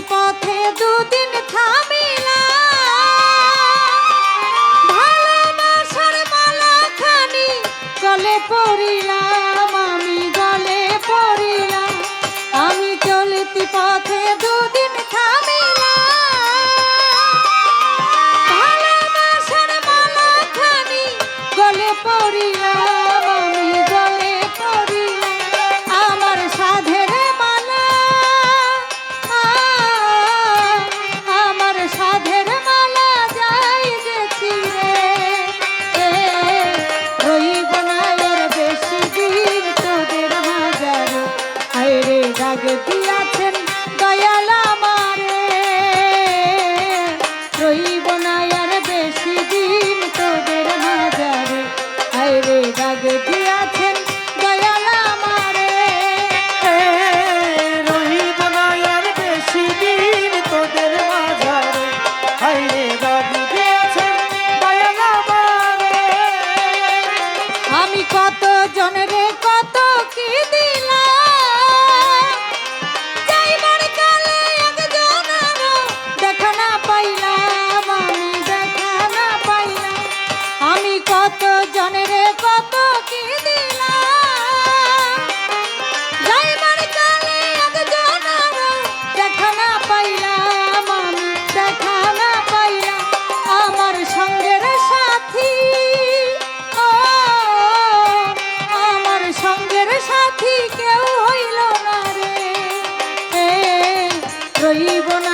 পথে যদি দাগ দিয়াছেন দয়াল আমারে। রইব না আর বেশি দিন তোদের মাজারে আরে দাগ দিয়াছেন দয়াল আমারে। রইব না আর বেশি দিন তোদের মাজারে আরে দাগ দিয়াছেন দয়াল আমারে। আমি কত রইব না।